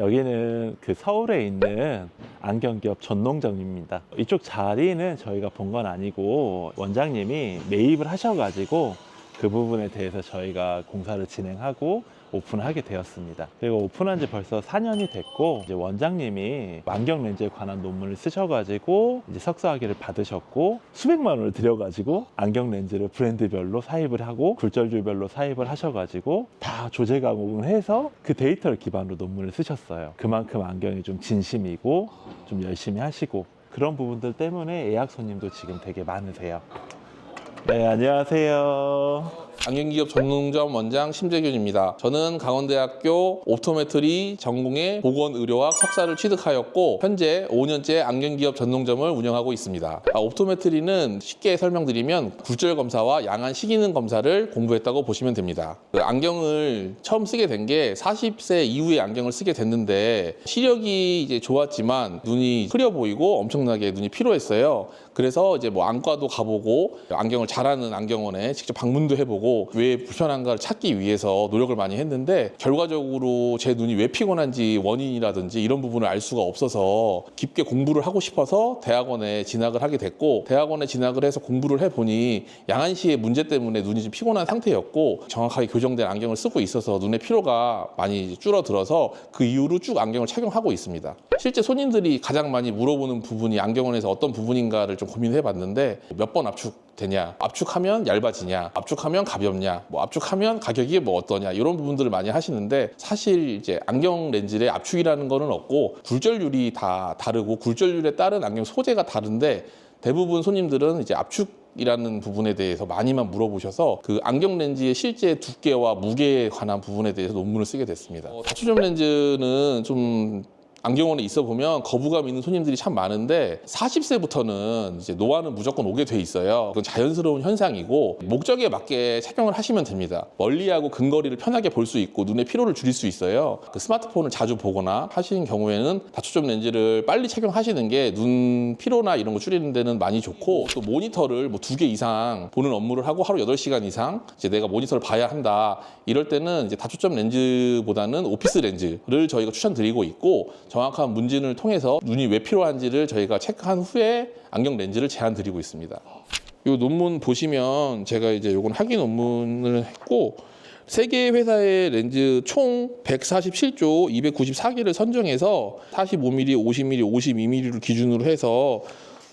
여기는 그 서울에 있는 안경기업 전농점입니다. 이쪽 자리는 저희가 본 건 아니고 원장님이 매입을 하셔가지고 그 부분에 대해서 저희가 공사를 진행하고 오픈하게 되었습니다. 그리고 오픈한 지 벌써 4년이 됐고 이제 원장님이 안경 렌즈에 관한 논문을 쓰셔가지고 이제 석사학위를 받으셨고 수백만 원을 들여가지고 안경 렌즈를 브랜드별로 사입을 하고 굴절줄별로 사입을 하셔가지고 다 조제 가공을 해서 그 데이터를 기반으로 논문을 쓰셨어요. 그만큼 안경이 좀 진심이고 좀 열심히 하시고 그런 부분들 때문에 예약 손님도 지금 되게 많으세요. 네, 안녕하세요. 안경기업 전문점 원장 심재균입니다. 저는 강원대학교 옵토메트리 전공의 보건의료학 석사를 취득하였고 현재 5년째 안경기업 전문점을 운영하고 있습니다. 아, 옵토메트리는 쉽게 설명드리면 굴절 검사와 양안 식이능 검사를 공부했다고 보시면 됩니다. 그 안경을 처음 쓰게 된 게 40세 이후에 안경을 쓰게 됐는데 시력이 이제 좋았지만 눈이 흐려 보이고 엄청나게 눈이 피로했어요. 그래서 이제 뭐 안과도 가보고 안경을 잘하는 안경원에 직접 방문도 해보고 왜 불편한가를 찾기 위해서 노력을 많이 했는데 결과적으로 제 눈이 왜 피곤한지 원인이라든지 이런 부분을 알 수가 없어서 깊게 공부를 하고 싶어서 대학원에 진학을 하게 됐고 대학원에 진학을 해서 공부를 해보니 양안시의 문제 때문에 눈이 좀 피곤한 상태였고 정확하게 교정된 안경을 쓰고 있어서 눈의 피로가 많이 줄어들어서 그 이후로 쭉 안경을 착용하고 있습니다. 실제 손님들이 가장 많이 물어보는 부분이 안경원에서 어떤 부분인가를 좀 고민해 봤는데 몇 번 압축 되냐, 압축하면 얇아지냐, 압축하면 가볍냐, 뭐 압축하면 가격이 뭐 어떠냐? 이런 부분들을 많이 하시는데 사실 이제 안경 렌즈의 압축이라는 거는 없고 굴절률이 다 다르고 굴절률에 따른 안경 소재가 다른데 대부분 손님들은 이제 압축 이라는 부분에 대해서 많이만 물어보셔서 그 안경 렌즈의 실제 두께와 무게에 관한 부분에 대해서 논문을 쓰게 됐습니다. 어, 다초점 렌즈는 좀 안경원에 있어 보면 거부감 있는 손님들이 참 많은데 40세부터는 이제 노화는 무조건 오게 돼 있어요. 그건 자연스러운 현상이고 목적에 맞게 착용을 하시면 됩니다. 멀리하고 근거리를 편하게 볼 수 있고 눈의 피로를 줄일 수 있어요. 그 스마트폰을 자주 보거나 하시는 경우에는 다초점 렌즈를 빨리 착용하시는 게 눈 피로나 이런 거 줄이는 데는 많이 좋고 또 모니터를 뭐 두 개 이상 보는 업무를 하고 하루 8시간 이상 이제 내가 모니터를 봐야 한다. 이럴 때는 이제 다초점 렌즈보다는 오피스 렌즈를 저희가 추천드리고 있고 정확한 문진을 통해서 눈이 왜 필요한지를 저희가 체크한 후에 안경 렌즈를 제안 드리고 있습니다. 이 논문 보시면 제가 이제 요건 학위 논문을 했고 세 개의 회사의 렌즈 총 147조 294개를 선정해서 45mm, 50mm, 52mm를 기준으로 해서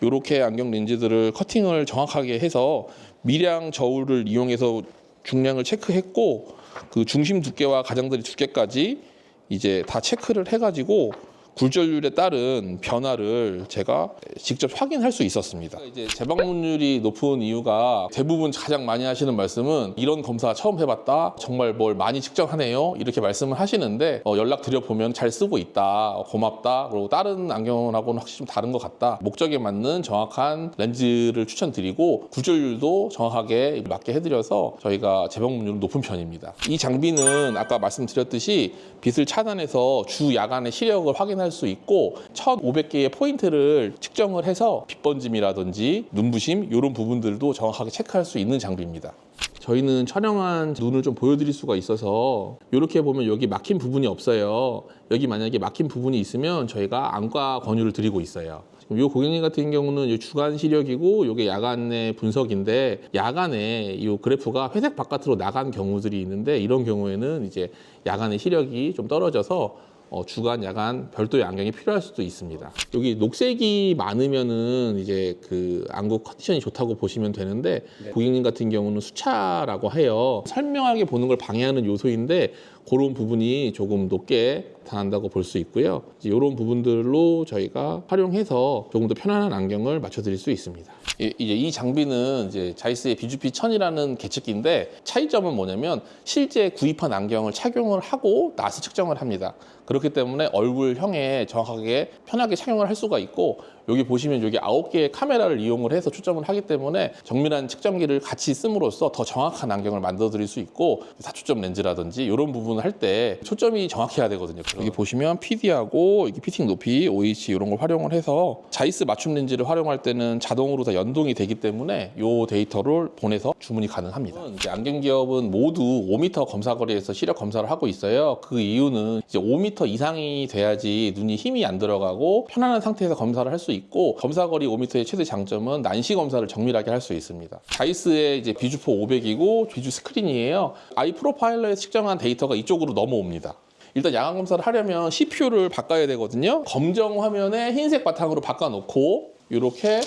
이렇게 안경 렌즈들을 커팅을 정확하게 해서 미량 저울을 이용해서 중량을 체크했고 그 중심 두께와 가장자리 두께까지 이제 다 체크를 해가지고 굴절률에 따른 변화를 제가 직접 확인할 수 있었습니다. 이제 재방문율이 높은 이유가 대부분 가장 많이 하시는 말씀은 이런 검사 처음 해봤다. 정말 뭘 많이 측정하네요. 이렇게 말씀을 하시는데 어, 연락 드려 보면 잘 쓰고 있다. 어, 고맙다. 그리고 다른 안경하고는 확실히 좀 다른 것 같다. 목적에 맞는 정확한 렌즈를 추천드리고 굴절률도 정확하게 맞게 해드려서 저희가 재방문율은 높은 편입니다. 이 장비는 아까 말씀드렸듯이 빛을 차단해서 주 야간의 시력을 확인할 수 있고 1,500개의 포인트를 측정을 해서 빛번짐이라든지 눈부심 이런 부분들도 정확하게 체크할 수 있는 장비입니다. 저희는 촬영한 눈을 좀 보여드릴 수가 있어서 이렇게 보면 여기 막힌 부분이 없어요. 여기 만약에 막힌 부분이 있으면 저희가 안과 권유를 드리고 있어요. 이 고객님 같은 경우는 이 주간 시력이고 이게 야간의 분석인데 야간에 이 그래프가 회색 바깥으로 나간 경우들이 있는데 이런 경우에는 이제 야간의 시력이 좀 떨어져서 어, 주간, 야간 별도의 안경이 필요할 수도 있습니다. 여기 녹색이 많으면은 이제 그 안구 컨디션이 좋다고 보시면 되는데 고객님 같은 경우는 수차라고 해요. 설명하게 보는 걸 방해하는 요소인데 그런 부분이 조금 높게 나타난다고 볼 수 있고요. 이런 부분들로 저희가 활용해서 조금 더 편안한 안경을 맞춰드릴 수 있습니다. 이- 이제 이 장비는 이제 자이스의 BGP 1000이라는 계측기인데 차이점은 뭐냐면 실제 구입한 안경을 착용을 하고 나서 측정을 합니다. 그렇기 때문에 얼굴형에 정확하게 편하게 착용을 할 수가 있고 여기 보시면 여기 아홉 개의 카메라를 이용을 해서 초점을 하기 때문에 정밀한 측정기를 같이 씀으로써 더 정확한 안경을 만들어 드릴 수 있고 사초점 렌즈라든지 이런 부분을 할 때 초점이 정확해야 되거든요. 여기 보시면 PD하고 이게 피팅 높이, OH 이런 걸 활용을 해서 자이스 맞춤 렌즈를 활용할 때는 자동으로 다 연동이 되기 때문에 이 데이터를 보내서 주문이 가능합니다. 이제 안경 기업은 모두 5m 검사 거리에서 시력 검사를 하고 있어요. 그 이유는 이제 5m 이상이 돼야지 눈이 힘이 안 들어가고 편안한 상태에서 검사를 할수 있고 검사 거리 5m의 최대 장점은 난시 검사를 정밀하게 할 수 있습니다. 자이스의 이제 비주포 500이고 비주 스크린이에요. 아이 프로파일러에 측정한 데이터가 이쪽으로 넘어옵니다. 일단 야간 검사를 하려면 CPU를 바꿔야 되거든요. 검정 화면에 흰색 바탕으로 바꿔놓고 이렇게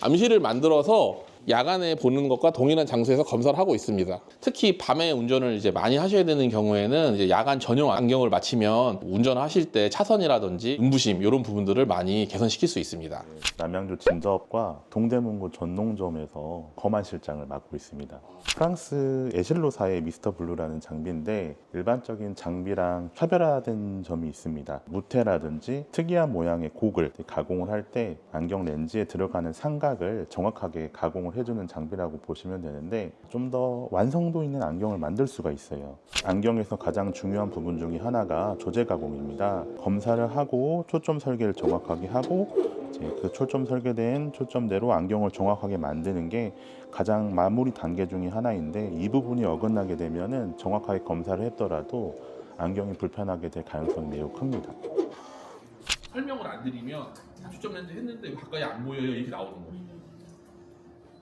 암시를 만들어서 야간에 보는 것과 동일한 장소에서 검사를 하고 있습니다. 특히 밤에 운전을 이제 많이 하셔야 되는 경우에는 이제 야간 전용 안경을 마치면 운전하실 때 차선이라든지 눈부심 이런 부분들을 많이 개선시킬 수 있습니다. 남양주 진저업과 동대문구 전농점에서 검안 실장을 맡고 있습니다. 프랑스 에실로사의 미스터 블루라는 장비인데 일반적인 장비랑 차별화된 점이 있습니다. 무태라든지 특이한 모양의 고글 가공을 할 때 안경 렌즈에 들어가는 삼각을 정확하게 가공을 해주는 장비라고 보시면 되는데 좀 더 완성도 있는 안경을 만들 수가 있어요. 안경에서 가장 중요한 부분 중에 하나가 조제 가공입니다. 검사를 하고 초점 설계를 정확하게 하고 그 초점 설계된 초점대로 안경을 정확하게 만드는 게 가장 마무리 단계 중에 하나인데 이 부분이 어긋나게 되면은 정확하게 검사를 했더라도 안경이 불편하게 될 가능성이 매우 큽니다. 설명을 안 드리면 초점 렌즈 했는데 가까이 안 보여요 이렇게 나오는 거예요.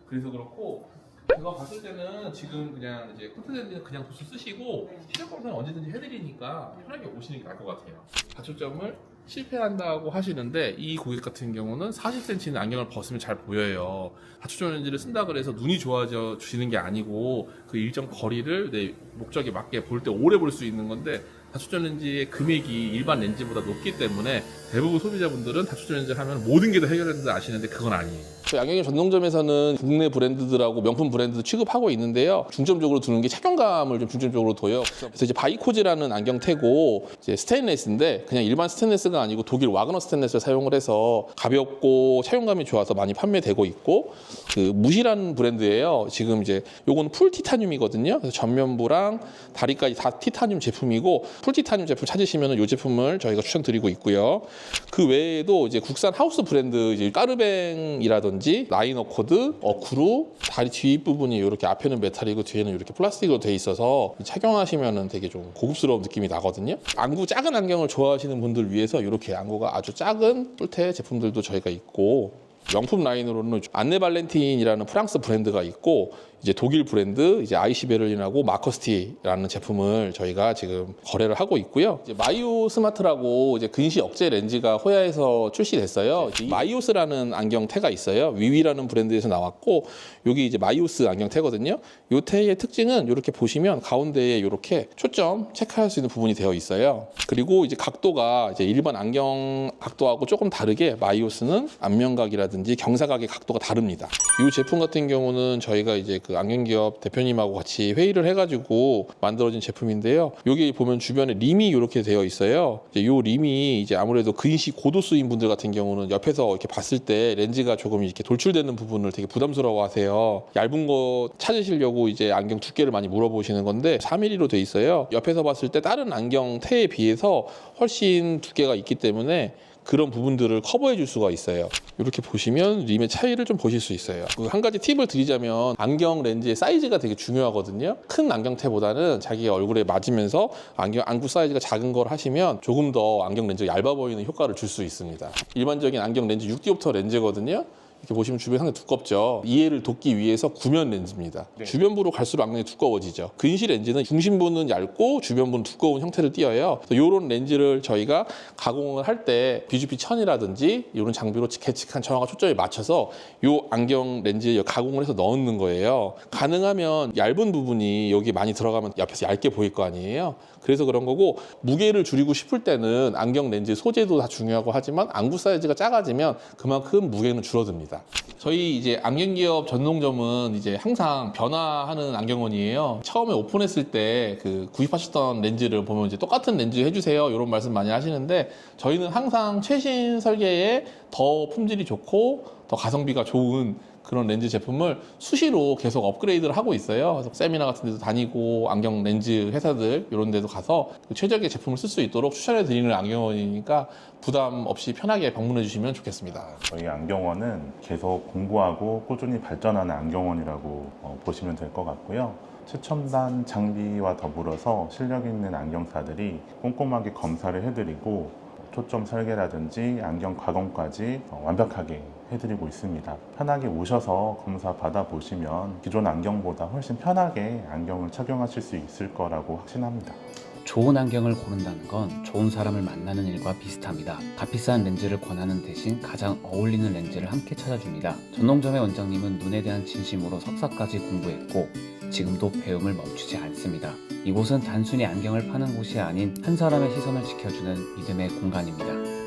그래서 그렇고 제가 봤을 때는 지금 그냥 이제 렌즈는 그냥 도수 쓰시고 시력 검사는 언제든지 해드리니까 편하게 오시는 게 나을 것 같아요. 다초점을 실패한다고 하시는데 이 고객 같은 경우는 40cm는 안경을 벗으면 잘 보여요. 다초점 렌즈를 쓴다 그래서 눈이 좋아져 주시는 게 아니고 그 일정 거리를 내 목적에 맞게 볼 때 오래 볼 수 있는 건데 다초점 렌즈의 금액이 일반 렌즈보다 높기 때문에 대부분 소비자분들은 다초점 렌즈 하면 모든 게 다 해결된다 아시는데 그건 아니에요. 양경의 전동점에서는 국내 브랜드들하고 명품 브랜드 취급하고 있는데요. 중점적으로 두는 게 착용감을 좀 중점적으로 둬요. 그래서 이제 바이코즈라는 안경테고 이제 스테인레스인데 그냥 일반 스테인레스가 아니고 독일 와그너 스테인레스를 사용을 해서 가볍고 착용감이 좋아서 많이 판매되고 있고 그 무시라는 브랜드예요. 지금 이제 요건 풀 티타늄이거든요. 그래서 전면부랑 다리까지 다 티타늄 제품이고 풀 티타늄 제품 찾으시면 이 제품을 저희가 추천드리고 있고요. 그 외에도 이제 국산 하우스 브랜드 이제 까르뱅이라든지 라이너 코드, 어쿠루 다리 뒷부분이 이렇게 앞에는 메탈이고 뒤에는 이렇게 플라스틱으로 돼 있어서 착용하시면은 되게 좀 고급스러운 느낌이 나거든요. 안구 작은 안경을 좋아하시는 분들 위해서 이렇게 안구가 아주 작은 뿔테 제품들도 저희가 있고 명품 라인으로는 안네 발렌틴이라는 프랑스 브랜드가 있고 이제 독일 브랜드 이제 아이시 베를린하고 마커스티라는 제품을 저희가 지금 거래를 하고 있고요. 이제 마이오 스마트라고 이제 근시 억제 렌즈가 호야에서 출시됐어요. 이 마이오스라는 안경테가 있어요. 위위라는 브랜드에서 나왔고 여기 이제 마이오스 안경테거든요. 이 테의 특징은 이렇게 보시면 가운데에 이렇게 초점 체크할 수 있는 부분이 되어 있어요. 그리고 이제 각도가 이제 일반 안경 각도하고 조금 다르게 마이오스는 안면각이라든지 경사각의 각도가 다릅니다. 이 제품 같은 경우는 저희가 이제 그 안경 기업 대표님하고 같이 회의를 해가지고 만들어진 제품인데요. 여기 보면 주변에 림이 이렇게 되어 있어요. 이제 이 림이 이제 아무래도 근시 고도수인 분들 같은 경우는 옆에서 이렇게 봤을 때 렌즈가 조금 이렇게 돌출되는 부분을 되게 부담스러워하세요. 얇은 거 찾으시려고 이제 안경 두께를 많이 물어보시는 건데 3mm로 돼 있어요. 옆에서 봤을 때 다른 안경 테에 비해서 훨씬 두께가 있기 때문에 그런 부분들을 커버해 줄 수가 있어요. 이렇게 보시면 림의 차이를 좀 보실 수 있어요. 그한 가지 팁을 드리자면 안경 렌즈의 사이즈가 되게 중요하거든요. 큰 안경테보다는 자기 얼굴에 맞으면서 안경 안구 사이즈가 작은 걸 하시면 조금 더 안경 렌즈가 얇아 보이는 효과를 줄 수 있습니다. 일반적인 안경 렌즈 6디옵터 렌즈거든요. 이렇게 보시면 주변이 상당히 두껍죠. 이해를 돕기 위해서 구면 렌즈입니다. 주변부로 갈수록 안경이 두꺼워지죠. 근시 렌즈는 중심부는 얇고 주변부는 두꺼운 형태를 띄어요. 이런 렌즈를 저희가 가공을 할 때 BGP 1000이라든지 이런 장비로 계측한 정확한 초점에 맞춰서 이 안경 렌즈에 가공을 해서 넣는 거예요. 가능하면 얇은 부분이 여기 많이 들어가면 옆에서 얇게 보일 거 아니에요. 그래서 그런 거고 무게를 줄이고 싶을 때는 안경 렌즈 소재도 다 중요하고 하지만 안구 사이즈가 작아지면 그만큼 무게는 줄어듭니다. 저희 이제 안경 기업 전동점은 이제 항상 변화하는 안경원이에요. 처음에 오픈했을 때 그 구입하셨던 렌즈를 보면 이제 똑같은 렌즈 해주세요 이런 말씀 많이 하시는데 저희는 항상 최신 설계에 더 품질이 좋고 더 가성비가 좋은 그런 렌즈 제품을 수시로 계속 업그레이드를 하고 있어요. 그래서 세미나 같은 데도 다니고 안경 렌즈 회사들 이런 데도 가서 그 최적의 제품을 쓸 수 있도록 추천해 드리는 안경원이니까 부담 없이 편하게 방문해 주시면 좋겠습니다. 저희 안경원은 계속 공부하고 꾸준히 발전하는 안경원이라고 어, 보시면 될 것 같고요. 최첨단 장비와 더불어서 실력 있는 안경사들이 꼼꼼하게 검사를 해드리고 초점 설계라든지 안경 가공까지 어, 완벽하게 해드리고 있습니다. 편하게 오셔서 검사 받아보시면 기존 안경보다 훨씬 편하게 안경을 착용하실 수 있을 거라고 확신합니다. 좋은 안경을 고른다는 건 좋은 사람을 만나는 일과 비슷합니다. 값비싼 렌즈를 권하는 대신 가장 어울리는 렌즈를 함께 찾아줍니다. 전농점의 원장님은 눈에 대한 진심으로 석사까지 공부했고 지금도 배움을 멈추지 않습니다. 이곳은 단순히 안경을 파는 곳이 아닌 한 사람의 시선을 지켜주는 믿음의 공간입니다.